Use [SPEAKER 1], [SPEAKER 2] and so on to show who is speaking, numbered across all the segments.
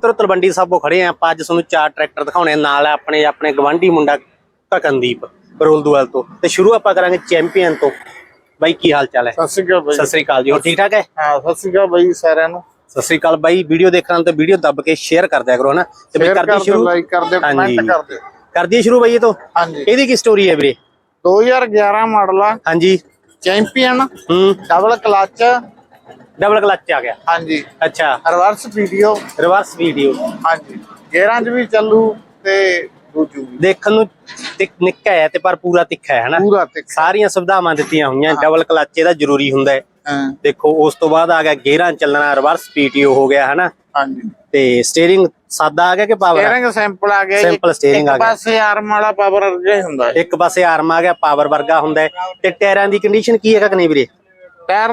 [SPEAKER 1] ਮਿੱਤਰੋ ਤਲਵੰਡੀ ਸਾਬੋ ਖੜੇ ਆ। ਆਪਾਂ ਅੱਜ ਤੁਹਾਨੂੰ ਚਾਰ ਟਰੈਕਟਰ ਦਿਖਾਉਣੇ ਆ। ਨਾਲ ਹੈ ਆਪਣੇ ਆਪਣੇ ਗਵਾਂਢੀ ਮੁੰਡਾ ਕਕਨਦੀਪ ਰੋਲਦੂਵਾਲ ਤੋਂ। ਤੇ ਸ਼ੁਰੂ ਆਪਾਂ ਕਰਾਂਗੇ ਚੈਂਪੀਅਨ ਤੋਂ। ਬਾਈ ਕੀ ਹਾਲ ਚਾਲ ਹੈ?
[SPEAKER 2] ਸਤਿ ਸ਼੍ਰੀ ਅਕਾਲ ਬਾਈ।
[SPEAKER 1] ਸਤਿ ਸ੍ਰੀ ਅਕਾਲ ਜੀ। ਹੋਰ ਠੀਕ ਠਾਕ ਹੈ?
[SPEAKER 2] ਹਾਂ ਸਤਿ ਸ਼੍ਰੀ ਅਕਾਲ ਬਾਈ ਸਾਰਿਆਂ ਨੂੰ।
[SPEAKER 1] ਸਤਿ ਸ੍ਰੀ ਅਕਾਲ ਬਾਈ। ਵੀਡੀਓ ਦੇਖਣ ਤੇ ਵੀਡੀਓ ਦੱਬ ਕੇ ਸ਼ੇਅਰ ਕਰ ਦਿਆ ਕਰੋ ਹਨਾ? ਤੇ ਕਰਦੇ
[SPEAKER 2] ਕਰ ਦਿਓ
[SPEAKER 1] ਸ਼ੁਰੂ?
[SPEAKER 2] ਲਾਈਕ ਕਰ ਦਿਓ। ਕਮੈਂਟ ਕਰ ਦਿਓ।
[SPEAKER 1] ਕਰ ਦਈਏ ਸ਼ੁਰੂ ਬਾਈ ਇਹ ਤੋਂ?
[SPEAKER 2] ਹਾਂਜੀ।
[SPEAKER 1] ਇਹਦੀ ਕੀ ਸਟੋਰੀ ਹੈ ਵੀਰੇ?
[SPEAKER 2] 2011 ਮਾਡਲ ਆ।
[SPEAKER 1] ਹਾਂਜੀ।
[SPEAKER 2] ਚੈਂਪੀਅਨ
[SPEAKER 1] ਹੂੰ।
[SPEAKER 2] ਡਬਲ ਕਲਚ
[SPEAKER 1] ਡਬਲ ਕਲਚ ਆ ਗਿਆ।
[SPEAKER 2] ਹਾਂਜੀ।
[SPEAKER 1] ਅੱਛਾ।
[SPEAKER 2] ਰਿਵਰਸ ਵੀਡੀਓ
[SPEAKER 1] ਰਿਵਰਸ ਵੀਡੀਓ
[SPEAKER 2] ਹਾਂਜੀ। ਗੇਅਰਾਂ 'ਚ ਵੀ ਚੱਲੂ ਤੇ ਦੂਜੂ ਵੀ।
[SPEAKER 1] ਦੇਖਣ ਨੂੰ ਤਿੱਖ ਨਿੱਕਾ ਹੈ ਤੇ ਪਰ ਪੂਰਾ ਤਿੱਖਾ ਹੈ ਹਨਾ?
[SPEAKER 2] ਪੂਰਾ ਤੇ
[SPEAKER 1] ਸਾਰੀਆਂ ਸੁਵਿਧਾਵਾਂ ਦਿੱਤੀਆਂ ਹੋਈਆਂ। ਡਬਲ ਕਲਚ ਇਹਦਾ ਜ਼ਰੂਰੀ ਹੁੰਦਾ ਹੈ। ਦੇਖੋ ਉਸ ਤੋਂ ਬਾਅਦ ਆ ਗਿਆ ਗੇਅਰਾਂ ਚੱਲਣਾ ਰਿਵਰਸ ਪੀਟੀਓ ਹੋ ਗਿਆ ਹਨਾ?
[SPEAKER 2] ਹਾਂਜੀ।
[SPEAKER 1] ਤੇ ਸਟੀਅਰਿੰਗ ਸਾਦਾ ਆ ਗਿਆ ਕਿ ਪਾਵਰ
[SPEAKER 2] ਸਟੀਅਰਿੰਗ ਸੈਂਪਲ ਆ ਗਿਆ।
[SPEAKER 1] Sample steering ਆ
[SPEAKER 2] ਇੱਕ
[SPEAKER 1] ਗਿਆ।
[SPEAKER 2] ਪਾਸੇ ਆਰਮ ਵਾਲਾ ਪਾਵਰ ਅਰਗੇ ਹੁੰਦਾ।
[SPEAKER 1] ਇੱਕ ਪਾਸੇ ਆਰਮ ਆ ਗਿਆ ਪਾਵਰ ਵਰਗਾ ਹੁੰਦਾ ਤੇ ਟਾਇਰਾਂ ਦੀ ਕੰਡੀਸ਼ਨ ਕੀ ਹੈ ਕਿ ਨਹੀਂ ਵੀਰੇ?
[SPEAKER 2] ਟਾਇਰ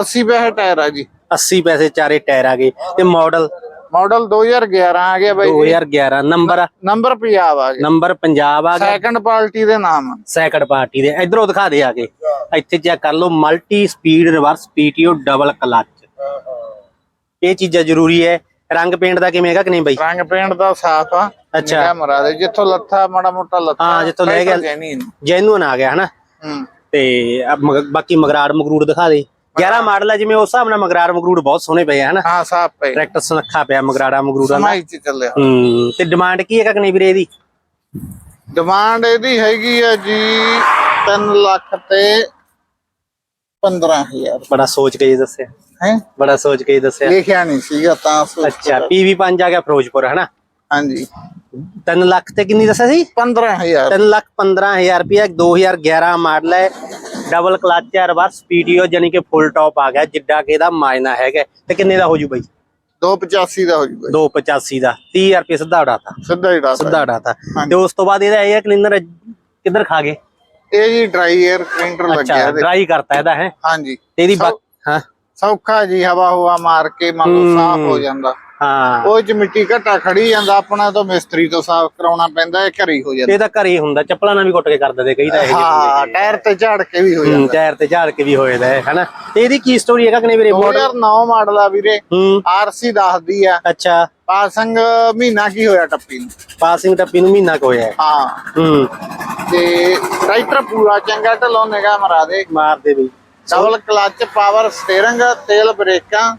[SPEAKER 2] 80 ਪੈਸੇ ਟਾਇਰ ਆ ਜੀ।
[SPEAKER 1] 80 ਪੈਸੇ ਚਾਰੇ ਟਾਇਰ ਆ ਗਏ। ਤੇ ਮਾਡਲ
[SPEAKER 2] ਮਾਡਲ 2011 ਆ ਗਿਆ ਬਾਈ
[SPEAKER 1] 2011 ਨੰਬਰ?
[SPEAKER 2] ਨੰਬਰ ਪੰਜਾਬ ਆ ਗਿਆ।
[SPEAKER 1] ਨੰਬਰ ਪੰਜਾਬ ਆ ਗਿਆ।
[SPEAKER 2] ਸੈਕੰਡ ਪਾਰਟੀ ਦੇ ਨਾਮ।
[SPEAKER 1] ਸੈਕੰਡ ਪਾਰਟੀ ਦੇ। ਇਧਰੋਂ ਦਿਖਾ ਦੇ ਆ ਕੇ। ਇੱਥੇ ਚੈੱਕ ਕਰ ਲਓ multi speed reverse PTO double clutch ਇਹ ਚੀਜ਼ਾਂ ਜ਼ਰੂਰੀ ਹੈ। ਰੰਗ ਪੇਂਟ ਦਾ ਕਿਵੇਂ ਹੈਗਾ ਕਿ ਨਹੀਂ ਬਾਈ?
[SPEAKER 2] ਰੰਗ ਪੇਂਟ ਦਾ ਸਾਫ਼ ਆ।
[SPEAKER 1] ਅੱਛਾ।
[SPEAKER 2] ਮਰਾ ਦੇ ਜਿੱਥੋਂ ਲੱਥਾ ਮਾੜਾ ਮੋਟਾ ਲੱਥਾ
[SPEAKER 1] ਹਾਂ, ਜਿੱਥੋਂ ਲੈ ਗਿਆ-
[SPEAKER 2] ਜੈਨੀ
[SPEAKER 1] ਜੈਨੂਨ ਆ ਗਿਆ ਹਨਾ? ਤੇ ਆ ਮਗ- ਬਾਕੀ ਮਗਰਾੜ ਮਗਰੂੜ ਦਿਖਾ ਦੇ। 11 ਮਾਡਲ ਹੈ ਜਿਵੇਂ ਉਸ ਹਿਸਾਬ ਨਾਲ ਮਗਰਾੜ ਮਗਰੂੜ ਬਹੁਤ ਸੋਹਣੇ ਪਏ ਆ ਹਨਾ?
[SPEAKER 2] ਹਾਂ ਸਾਫ਼ ਪਏ।
[SPEAKER 1] ਟਰੈਕਟਰ ਸੁਨੱਖਾ ਪਿਆ ਮਗਰਾੜਾ ਮਗਰੂੜਾ ਦਾ।
[SPEAKER 2] ਸਮਾਈ ਚ ਚੱਲਿਆ।
[SPEAKER 1] ਹੂੰ ਤੇ ਡਿਮਾਂਡ ਕੀ ਹੈ ਕਿ ਨਹੀਂ ਵੀਰੇ ਇਹਦੀ?
[SPEAKER 2] ਡਿਮਾਂਡ ਇਹਦੀ ਹੈਗੀ ਆ ਜੀ 3 ਲੱਖ ਤੇ 15000
[SPEAKER 1] ਬੜਾ ਸੋਚ ਕੇ ਹੀ ਦੱਸਿਆ।
[SPEAKER 2] ਹੈ?
[SPEAKER 1] ਬੜਾ ਸੋਚ ਕੇ ਦੱਸਿਆ।
[SPEAKER 2] ਲਿਖਿਆ ਨਹੀਂ ਸੀਗਾ ਤਾਂ ਸੋਚ
[SPEAKER 1] ਅੱਛਾ PV5 ਆ ਗਿਆ ਫਿਰੋਜ਼ਪੁਰ ਹਨਾ?
[SPEAKER 2] ਹਾਂਜੀ।
[SPEAKER 1] 3 ਲੱਖ ਤੇ ਕਿੰਨੀ ਦੱਸਿਆ ਸੀ?
[SPEAKER 2] 15000
[SPEAKER 1] 3 ਲੱਖ 15000 ਰੁਪਇਆ 2011 ਮਾਡਲ ਹੈ। ਡਬਲ ਕਲਚ ਹੈ ਰਿਵਰਸ ਪੀਟੀਓ ਯਾਨੀ ਕਿ ਫੁੱਲ ਟੌਪ ਆ ਗਿਆ ਜਿੱਡਾ ਕਿ ਇਹਦਾ ਮਾਇਨਾ ਹੈਗਾ ਤੇ ਕਿੰਨੇ ਦਾ ਹੋ ਜੂ ਬਾਈ?
[SPEAKER 2] 285 ਦਾ ਹੋ ਜੂਗਾ
[SPEAKER 1] 285 ਦਾ 30 ਰੁਪਏ ਸਿੱਧਾ ਉਡਾਤਾ।
[SPEAKER 2] ਸਿੱਧਾ ਹੀ ਦੱਸ
[SPEAKER 1] ਸਿੱਧਾ ਉਡਾਤਾ। ਤੇ ਉਸ ਤੋਂ ਬਾਅਦ ਇਹਦਾ ਇਹ ਕਲਿੰਦਰ ਕਿੱਧਰ ਖਾ ਗਏ?
[SPEAKER 2] ਇਹ ਜੀ ਡਰਾਈ 에ਅਰ ਪ੍ਰਿੰਟਰ ਲੱਗਿਆ
[SPEAKER 1] ਅੱਛਾ
[SPEAKER 2] ਇਹਦੇ।
[SPEAKER 1] ਡਰਾਈ ਕਰਤਾ ਇਹਦਾ ਹੈ?
[SPEAKER 2] ਹਾਂਜੀ।
[SPEAKER 1] ਤੇ ਇਹਦੀ ਹਾਂ।
[SPEAKER 2] ਸੌਖਾ ਜੀ ਹਵਾ ਹੁਆ ਮਾਰ ਕੇ ਮੰਨ ਸਾਫ਼ ਹੋ। ਜਾਂਦਾ।
[SPEAKER 1] ਹਾਂ।
[SPEAKER 2] ਉਹ ਚ ਮਿੱਟੀ ਘਟਾ ਖੜੀ ਜਾਂਦਾ ਆਪਣਾ ਤਾਂ ਮਿਸਤਰੀ ਤੋਂ ਸਾਫ਼ ਕਰਾਉਣਾ ਪੈਂਦਾ ਇਹ ਘਰੇ ਹੀ ਹੋ ਜਾਂਦਾ।
[SPEAKER 1] ਇਹ ਤਾਂ ਘਰੇ ਹੀ ਹੁੰਦਾ ਚੱਪਲਾਂ ਨਾਲ ਵੀ ਕੁੱਟ ਕੇ ਕਰ ਦਿੰਦੇ ਕਈ ਤਾਂ ਇਹ
[SPEAKER 2] ਹਾਂ ਟਾਇਰ ਤੇ ਝਾੜ ਕੇ ਵੀ ਹੋ ਜਾਂਦਾ।
[SPEAKER 1] ਟਾਇਰ ਤੇ ਝਾੜ ਕੇ ਵੀ ਹੋਏ ਦਾ ਹੈ ਹਨਾ? ਤੇ ਇਹਦੀ ਕੀ ਸਟੋਰੀ ਹੈਗਾ ਕਿ ਨਹੀਂ ਵੀਰੇ ਮਾਡਲ
[SPEAKER 2] 2009 ਮਾਡਲ ਆ ਵੀਰੇ
[SPEAKER 1] ਹੂੰ।
[SPEAKER 2] ਆਰਸੀ ਦੱਸਦੀ ਆ।
[SPEAKER 1] ਅੱਛਾ।
[SPEAKER 2] ਪਾਸਿੰਗ ਮਹੀਨਾ ਕੀ ਹੋਇਆ ਟੱਪੀ ਨੂੰ?
[SPEAKER 1] ਪਾਸਿੰਗ ਟੱਪੀ ਨੂੰ ਮਹੀਨਾ ਕੁ ਹੋਇਆ। ਹੈ।
[SPEAKER 2] ਹਾਂ।
[SPEAKER 1] ਹੂੰ
[SPEAKER 2] ਤੇ ਟਰੈਕਟਰ ਪੂਰਾ ਚੰਗਾ ਢਲੋਂ ਨਿਗਾ ਮਰਾ ਦੇ।
[SPEAKER 1] ਮਾਰ ਦੇ ਵੀ।
[SPEAKER 2] ਡਬਲ ਕਲਚ ਪਾਵਰ ਸਟੀਅਰਿੰਗ ਤੇਲ ਬ੍ਰੇਕਾਂ
[SPEAKER 1] ਹੂੰ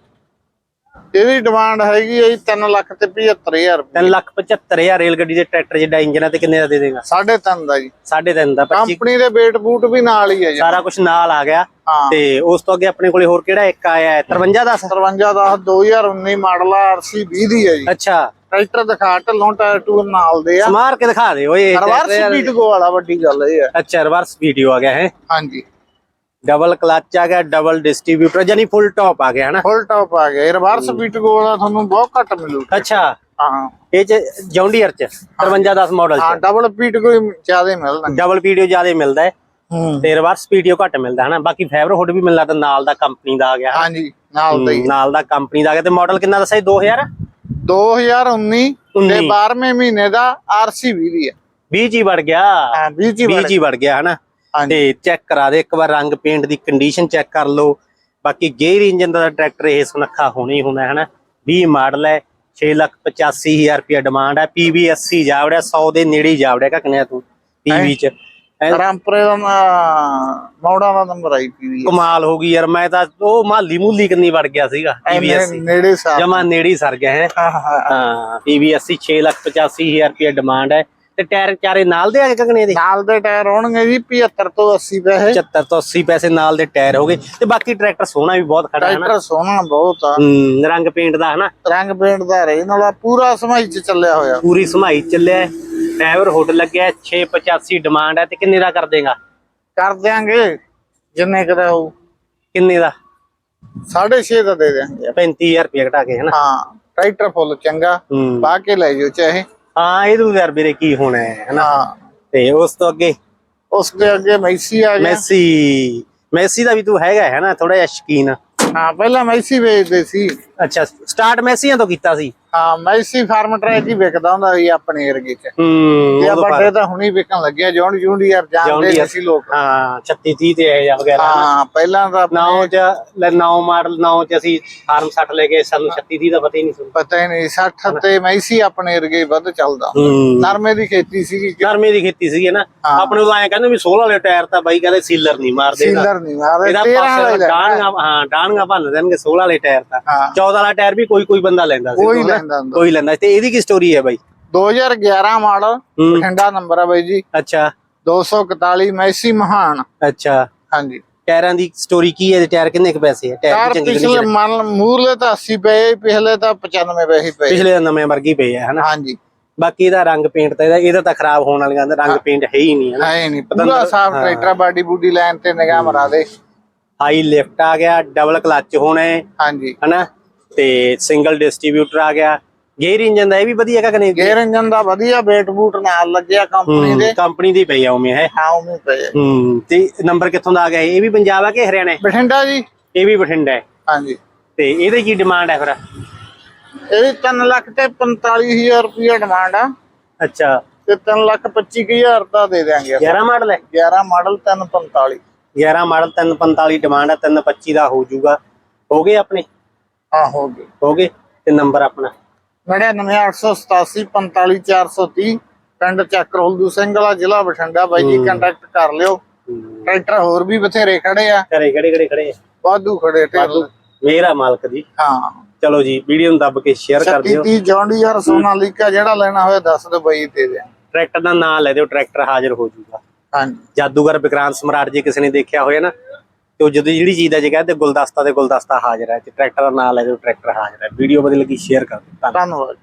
[SPEAKER 2] ਇਹਦੀ
[SPEAKER 1] ਡਿਮਾਂਡ
[SPEAKER 2] ਹੈਗੀ ਹੈ ਜੀ 3 ਲੱਖ ਤੇ 75000 ਰੁਪਏ।
[SPEAKER 1] 3 ਲੱਖ 75000 ਰੇਲ ਗੱਡੀ ਦੇ ਟਰੈਕਟਰ ਜਿੱਡਾ ਇੰਜਨ ਹੈ ਤੇ ਕਿੰਨੇ ਦਾ ਦੇ ਦੇਗਾ?
[SPEAKER 2] ਸਾਢੇ ਤਿੰਨ ਦਾ ਜੀ।
[SPEAKER 1] 3.5 ਦਾ 25
[SPEAKER 2] ਕੰਪਨੀ ਦੇ ਵੇਟ ਬੂਟ ਵੀ ਨਾਲ ਹੀ ਹੈ ਜੀ।
[SPEAKER 1] ਸਾਰਾ ਕੁਝ ਨਾਲ ਆ ਗਿਆ। ਤੇ ਉਸ ਤੋਂ ਅੱਗੇ ਆਪਣੇ ਕੋਲੇ ਹੋਰ ਕਿਹੜਾ ਇੱਕ ਆਇਆ ਹੈ? 53 ਦਾ
[SPEAKER 2] 53 ਦਾ 2019 ਮਾਡਲ ਆ ਆਰਸੀ 20 ਦੀ ਹੈ ਜੀ।
[SPEAKER 1] ਅੱਛਾ।
[SPEAKER 2] ਟਰੈਕਟਰ ਦਿਖਾ ਢੱਲੋਂ ਟਾਇਰ ਟੂਰ ਨਾਲ ਦੇ ਆ।
[SPEAKER 1] ਸਮਾਰ ਕੇ ਦਿਖਾ ਦੇ ਓਏ
[SPEAKER 2] ਰਿਵਰਸ ਸਪੀਡ ਕੋ ਵਾਲਾ। ਵੱਡੀ ਗੱਲ ਇਹ ਹੈ
[SPEAKER 1] ਅੱਛਾ ਰਿਵਰਸ ਵੀਡੀਓ ਆ ਗਿਆ ਹੈ।
[SPEAKER 2] ਹਾਂਜੀ।
[SPEAKER 1] ਡਬਲ ਕਲਚ ਆ ਗਿਆ ਡਬਲ ਡਿਸਟ੍ਰੀਬਿਊਟਰ ਯਾਨੀ ਫੁੱਲ ਟੌਪ ਆ ਗਿਆ ਹਨਾ?
[SPEAKER 2] ਫੁੱਲ ਟਾਪ ਆ ਗਿਆ। ਰਿਵਰਸ ਸਪੀਡ ਕੋ ਵਾਲਾ ਤੁਹਾਨੂੰ ਬਹੁਤ ਘੱਟ ਮਿਲੂ
[SPEAKER 1] ਅੱਛਾ।
[SPEAKER 2] ਹਾਂ।
[SPEAKER 1] ਇਹ ਚ ਜੌਂਡੀਅਰ ਚ 5310 ਮਾਡਲ
[SPEAKER 2] ਹਾਂ
[SPEAKER 1] ਚ?
[SPEAKER 2] ਡਬਲ ਪੀਟ ਕੋਈ ਜ਼ਿਆਦਾ ਮਿਲਦਾ
[SPEAKER 1] ਡਬਲ ਵੀਡੀਓ ਜ਼ਿਆਦਾ ਮਿਲਦਾ ਹੈ।
[SPEAKER 2] ਹੂੰ।
[SPEAKER 1] ਤੇ ਰਿਵਰਸ ਵੀਡੀਓ ਘੱਟ ਮਿਲਦਾ ਹਨਾ? ਬਾਕੀ ਫਾਈਬਰ ਹੁੱਡ ਵੀ ਮਿਲਦਾ ਤਾਂ ਨਾਲ ਦਾ ਕੰਪਨੀ ਦਾ ਆ ਗਿਆ
[SPEAKER 2] ਹਾਂਜੀ ਨਾਲ ਦਾ ਹੀ।
[SPEAKER 1] ਨਾਲ ਦਾ ਕੰਪਨੀ ਦਾ ਆ ਗਿਆ। ਤੇ ਮਾਡਲ ਕਿੰਨਾ ਦੱਸਿਆ ਸੀ? 2000
[SPEAKER 2] 2019 ਤੇ
[SPEAKER 1] 19
[SPEAKER 2] 12ਵੇਂ ਮਹੀਨੇ ਦਾ ਆਰਸੀ 20 ਦੀ ਹੈ
[SPEAKER 1] 20 ਜੀ ਵੜ ਗਿਆ।
[SPEAKER 2] ਹਾਂ 20 ਜੀ
[SPEAKER 1] 20 ਜੀ ਵੜ ਗਿਆ ਹਨਾ? ਤੇ ਚੈੱਕ ਕਰਾ ਦੇ ਇੱਕ ਵਾਰ ਰੰਗ ਪੇਂਟ ਦੀ ਕੰਡੀਸ਼ਨ ਚੈੱਕ ਕਰ ਲਓ। ਬਾਕੀ ਗੇਅਰ ਇੰਜਨ ਦਾ ਟਰੈਕਟਰ ਇਹ ਸੁਨੱਖਾ ਹੋਣਾ ਹੀ ਹੋਣਾ ਹੈ ਹਨਾ? 20 ਮਾਡਲ ਹੈ 685000 ਰੁਪਏ ਡਿਮਾਂਡ ਹੈ। PV 80 ਜਾਵੜਿਆ 100 ਦੇ ਨੇੜੇ ਜਾਵੜਿਆ ਕਕਨਿਆ ਤੂੰ PV ਚ।
[SPEAKER 2] ਰਾਮਪੁਰੇ ਦਾ ਮੌੜਾ ਦਾ ਨੰਬਰ ਆਈ ਪੀ
[SPEAKER 1] ਕਮਾਲ ਹੋ ਗਈ ਯਾਰ ਮੈਂ ਤਾਂ ਉਹ ਮਾਲੀ ਮੂਲੀ ਕੰਨੀ ਵੜ ਗਿਆ ਸੀਗਾ 80
[SPEAKER 2] ਨੇੜੇ ਸਾਹ
[SPEAKER 1] ਜਮਾ ਨੇੜੇ ਸਰ ਗਿਆ ਹੈ? ਹਾਂ PV 80 685000 ਰੁਪਏ ਡਿਮਾਂਡ ਹੈ। ਤੇ ਟਾਇਰ ਚਾਰੇ ਨਾਲ ਦੇ ਆ ਕਕਨੇ ਦੇ
[SPEAKER 2] ਨਾਲ ਦੇ ਟਾਇਰ ਹੋਣਗੇ ਜੀ 75 ਤੋਂ 80 ਪੈਸੇ।
[SPEAKER 1] 75 ਤੋਂ 80 ਪੈਸੇ ਨਾਲ ਦੇ ਟਾਇਰ ਹੋ ਗਏ। ਤੇ ਬਾਕੀ ਟਰੈਕਟਰ ਸੋਹਣਾ ਵੀ ਬਹੁਤ ਖੜਾ ਹੈ ਨਾ।
[SPEAKER 2] ਟਰੈਕਟਰ ਸੋਹਣਾ ਬਹੁਤ ਆ।
[SPEAKER 1] ਹੂੰ ਰੰਗ ਪੇਂਟ ਦਾ ਹਨਾ।
[SPEAKER 2] ਰੰਗ ਪੇਂਟ ਦਾ ਰੇ ਨਾਲਾ ਪੂਰਾ ਸਮਾਈ ਚ ਚੱਲਿਆ ਹੋਇਆ।
[SPEAKER 1] ਪੂਰੀ ਸਮਾਈ ਚੱਲਿਆ ਡਰਾਈਵਰ ਹੁੱਡ ਲੱਗਿਆ 685 ਡਿਮਾਂਡ ਹੈ ਤੇ ਕਿੰਨੇ ਦਾ ਕਰ ਦੇਗਾ?
[SPEAKER 2] ਕਰ ਦਿਆਂਗੇ ਜਿੰਨੇ ਕਦਾ ਹੋਊ।
[SPEAKER 1] ਕਿੰਨੇ ਦਾ?
[SPEAKER 2] 6.5 ਦਾ ਦੇ ਦਿਆਂਗੇ।
[SPEAKER 1] 35000 ਰੁਪਏ ਘਟਾ ਕੇ ਹਨਾ।
[SPEAKER 2] ਹਾਂ ਟਰੈਕਟਰ ਫੁੱਲ ਚੰਗਾ।
[SPEAKER 1] ਹੂੰ।
[SPEAKER 2] ਪਾ ਕੇ ਲੈ ਜਾਓ ਚਾਹੇ।
[SPEAKER 1] ਹਾਂ ਇਹ ਤੋਂ ਯਾਰ ਵੀਰੇ ਕੀ ਹੋਣਾ ਹੈ ਹਨਾ?
[SPEAKER 2] ਹਾਂ।
[SPEAKER 1] ਤੇ ਉਸ ਤੋਂ ਅੱਗੇ?
[SPEAKER 2] ਉਸ ਦੇ ਅੱਗੇ ਮੈਸੀ ਆ ਗਿਆ।
[SPEAKER 1] ਮੈਸੀ। ਮੈਸੀ ਦਾ ਵੀ ਤੂੰ ਹੈਗਾ ਹੈ ਨਾ ਥੋੜਾ ਜਿਹਾ ਸ਼ਕੀਨ।
[SPEAKER 2] ਹਾਂ ਪਹਿਲਾਂ ਮੈਸੀ ਵੇਚਦੇ ਸੀ।
[SPEAKER 1] ਅੱਛਾ ਸਟਾਰਟ ਮੈਸੀਆਂ ਤੋਂ ਕੀਤਾ ਸੀ?
[SPEAKER 2] ਹਾਂ ਮੈਸੀ ਫਾਰਮ ਟਰੈਕ ਹੀ ਵਿਕਦਾ ਹੁੰਦਾ ਸੀ ਆਪਣੇ ਏਰੀਏ 'ਚ।
[SPEAKER 1] ਹੂੰ
[SPEAKER 2] ਇਹ ਵੱਡੇ ਤਾਂ ਹੁਣੀ ਵਿਕਣ ਲੱਗਿਆ ਜੌਨ ਜੂਨ ਯਾਰ ਜਾਣਦੇ ਸੀ ਲੋਕ।
[SPEAKER 1] ਹਾਂ 36 30 ਤੇ ਹੈ ਜਾਂ ਵਗੈਰਾ।
[SPEAKER 2] ਹਾਂ ਪਹਿਲਾਂ ਤਾਂ
[SPEAKER 1] ਨੌ ਚ ਲੈ ਨੌ ਮਾਡਲ ਨੌ ਚ ਅਸੀਂ ਫਾਰਮ 60 ਲੈ ਕੇ ਸਾਨੂੰ 36 30 ਦਾ ਪਤਾ ਹੀ ਨਹੀਂ ਸੀ।
[SPEAKER 2] ਪਤਾ ਹੀ ਨਹੀਂ 60 ਤੇ ਮੈਸੀ ਆਪਣੇ ਏਰੀਏ ਵੱਧ ਚੱਲਦਾ। ਨਰਮੇ ਦੀ ਖੇਤੀ ਸੀਗੀ।
[SPEAKER 1] ਨਰਮੇ ਦੀ ਖੇਤੀ ਸੀਗੀ ਨਾ। ਆਪਣੇ ਐਂ ਕਹਿੰਦੇ ਵੀ 16 ਵਾਲੇ ਟਾਇਰ ਤਾਂ ਬਾਈ ਕਹਿੰਦੇ ਸੀਲਰ ਨਹੀਂ ਮਾਰਦੇ
[SPEAKER 2] ਸੀਲਰ ਨਹੀਂ ਮਾਰਦੇ
[SPEAKER 1] ਇਹਦਾ
[SPEAKER 2] 13 ਵਾਲੇ।
[SPEAKER 1] ਡਾਣਗਾ ਹਾਂ ਡਾਣਗਾ ਭੰਨ ਦੇਣਗੇ 16 ਵਾਲੇ ਟਾਇਰ ਤਾਂ।
[SPEAKER 2] ਹਾਂ।
[SPEAKER 1] 14 ਵਾਲਾ ਟਾਇਰ ਵੀ ਕੋਈ ਕੋਈ ਬੰਦਾ ਲੈਂਦਾ ਸੀ।
[SPEAKER 2] ਕੋਈ
[SPEAKER 1] ਉਦੋਂ ਨਾ।
[SPEAKER 2] ਲੈਂਦਾ ਹੁੰਦਾ।
[SPEAKER 1] ਕੋਈ ਲੈਂਦਾ। ਤੇ ਇਹਦੀ ਕੀ ਸਟੋਰੀ ਹੈ ਬਾਈ?
[SPEAKER 2] 2011 ਮਾਡਲ
[SPEAKER 1] ਹੂੰ।
[SPEAKER 2] ਬਠਿੰਡਾ ਨੰਬਰ ਆ ਬਾਈ ਜੀ।
[SPEAKER 1] ਅੱਛਾ।
[SPEAKER 2] 241 ਮੈਸੀ ਮਹਾਨ।
[SPEAKER 1] ਅੱਛਾ।
[SPEAKER 2] ਹਾਂਜੀ।
[SPEAKER 1] ਟਾਇਰਾਂ ਦੀ ਸਟੋਰੀ ਕੀ ਹੈ? ਤੇ ਟਾਇਰ ਕਿੰਨੇ ਕੁ ਪੈਸੇ ਹੈ? ਟਾਇਰ ਚੰਗੀ
[SPEAKER 2] ਪਿਛਲੇ ਮਨ ਮੂਰਲੇ ਤਾਂ 80 ਪਏ ਪਿਛਲੇ ਤਾਂ 95 ਪੈਸੇ ਪਏ।
[SPEAKER 1] ਪਿਛਲੇ ਤਾਂ ਨਵੇਂ ਵਰਗੀ ਪਏ ਆ ਹਨਾ?
[SPEAKER 2] ਹਾਂਜੀ।
[SPEAKER 1] ਬਾਕੀ ਇਹਦਾ ਰੰਗ ਪੇਂਟ ਤਾਂ ਇਹਦਾ ਇਹਦਾ ਤਾਂ ਖਰਾਬ ਹੋਣ ਵਾਲੀਆਂ ਦਾ ਰੰਗ ਪੇਂਟ ਹੈ ਹੀ ਨਹੀਂ
[SPEAKER 2] ਹੈ ਨਹੀਂ। ਪੂਰਾ ਸਾਫ਼ ਟਰੈਕਟਰ ਬਾਡੀ ਬੂਡੀ ਲਾਈਨ ਤੇ ਨਿਗਾਹ ਮਰਾ ਦੇ।
[SPEAKER 1] ਹਾਈ ਲਿਫਟ ਆ ਗਿਆ ਡਬਲ ਕਲੱਚ ਹੋਣਾ ਹੈ
[SPEAKER 2] ਹਾਂਜੀ।
[SPEAKER 1] ਹਨਾ? ਤੇ ਸਿੰਗਲ ਡਿਸਟ੍ਰੀਬਿਊਟਰ ਆ ਗਿਆ। ਗੇਅਰ ਇੰਜਨ ਦਾ ਇਹ ਵੀ ਵਧੀਆ ਕਿ ਨਹੀਂ?
[SPEAKER 2] ਗੇਅਰ ਇੰਜਨ ਦਾ ਵਧੀਆ ਵੇਟ ਬੂਟ ਨਾਲ ਲੱਗਿਆ ਕੰਪਨੀ ਦੇ।
[SPEAKER 1] ਕੰਪਨੀ ਦੀ ਪਈ ਆ ਉਵੇਂ ਹੈ।
[SPEAKER 2] ਹਾਂ ਉਵੇਂ ਪਏ
[SPEAKER 1] ਹੂੰ ਤੇ ਨੰਬਰ ਕਿੱਥੋਂ ਦਾ ਆ ਗਿਆ? ਇਹ ਇਹ ਵੀ ਪੰਜਾਬ ਆ ਕਿ ਹਰਿਆਣਾ?
[SPEAKER 2] ਬਠਿੰਡਾ ਜੀ।
[SPEAKER 1] ਇਹ ਵੀ ਬਠਿੰਡਾ ਹੈ।
[SPEAKER 2] ਹਾਂਜੀ।
[SPEAKER 1] ਤੇ ਇਹਦੇ ਕੀ ਡਿਮਾਂਡ ਹੈ ਫਿਰ?
[SPEAKER 2] ਇਹਦੀ 3 ਲੱਖ ਤੇ 45000 ਰੁਪਏ ਡਿਮਾਂਡ ਆ।
[SPEAKER 1] ਅੱਛਾ।
[SPEAKER 2] ਤੇ 3 ਲੱਖ 25000 ਦਾ ਦੇ ਦਿਆਂਗੇ
[SPEAKER 1] 11 ਮਾਡਲ ਹੈ?
[SPEAKER 2] 11 ਮਾਡਲ 345
[SPEAKER 1] 11 ਮਾਡਲ 345 ਡਿਮਾਂਡ ਹੈ 325 ਦਾ ਹੋ ਜਾਊਗਾ। ਹੋ ਗਏ ਆਪਣੇ?
[SPEAKER 2] ਹਾਂ ਹੋ ਗਏ।
[SPEAKER 1] ਹੋ ਗਏ? ਤੇ ਨੰਬਰ ਆਪਣਾ?
[SPEAKER 2] 99887 45430 ਪਿੰਡ ਚੱਕਰਹੁਲਦੂ ਸਿੰਘ ਵਾਲਾ ਜ਼ਿਲ੍ਹਾ ਬਠਿੰਡਾ। ਬਾਈ ਜੀ ਕੰਟੈਕਟ ਕਰ ਲਿਓ। ਟਰੈਕਟਰ ਹੋਰ ਵੀ ਬਥੇਰੇ ਖੜੇ ਆ।
[SPEAKER 1] ਘਰੇ ਕਿਹੜੇ ਖੜੇ ਆ?
[SPEAKER 2] ਵਾਧੂ ਖੜੇ ਢੇਰ
[SPEAKER 1] ਮੇਰਾ ਮਾਲਕ ਦੀ
[SPEAKER 2] ਹਾਂ।
[SPEAKER 1] ਚਲੋ ਜੀ ਵੀਡੀਓ ਨੂੰ ਦੱਬ ਕੇ ਸ਼ੇਅਰ ਕਰ ਦਿਓ।
[SPEAKER 2] 36 ਜੌਂਡੀਆਰ ਸੋਨਾਲੀਕਾ ਜਿਹੜਾ ਲੈਣਾ ਹੋਇਆ ਦੱਸ ਦਿਓ ਬਾਈ ਦੇ ਦੇ
[SPEAKER 1] ਟਰੈਕਟਰ ਦਾ ਨਾਮ ਲੈ ਦਿਓ ਟਰੈਕਟਰ ਹਾਜ਼ਰ ਹੋ ਜਾਊਗਾ।
[SPEAKER 2] ਹਾਂਜੀ।
[SPEAKER 1] ਜਾਦੂਗਰ ਵਿਕਰਾਂਤ ਸਮਰਾਟ ਜੇ ਕਿਸੇ ਨੇ ਦੇਖਿਆ ਹੋਇਆ ਨਾ? ਤੇ ਉਹ ਜਦੋਂ ਜਿਹੜੀ ਚੀਜ਼ ਦਾ ਜੇ ਕਹਿੰਦੇ ਗੁਲਦਸਤਾ ਤੇ ਗੁਲਦਸਤਾ ਹਾਜ਼ਰ ਹੈ ਤੇ ਟਰੈਕਟਰ ਦਾ ਨਾਮ ਲੈ ਦਿਓ ਟਰੈਕਟਰ ਹਾਜ਼ਰ ਹੈ। ਵੀਡੀਓ ਵਧੀਆ ਲੱਗੀ ਸ਼ੇਅਰ ਕਰ ਦਿਓ।
[SPEAKER 2] ਧੰਨਵਾਦ।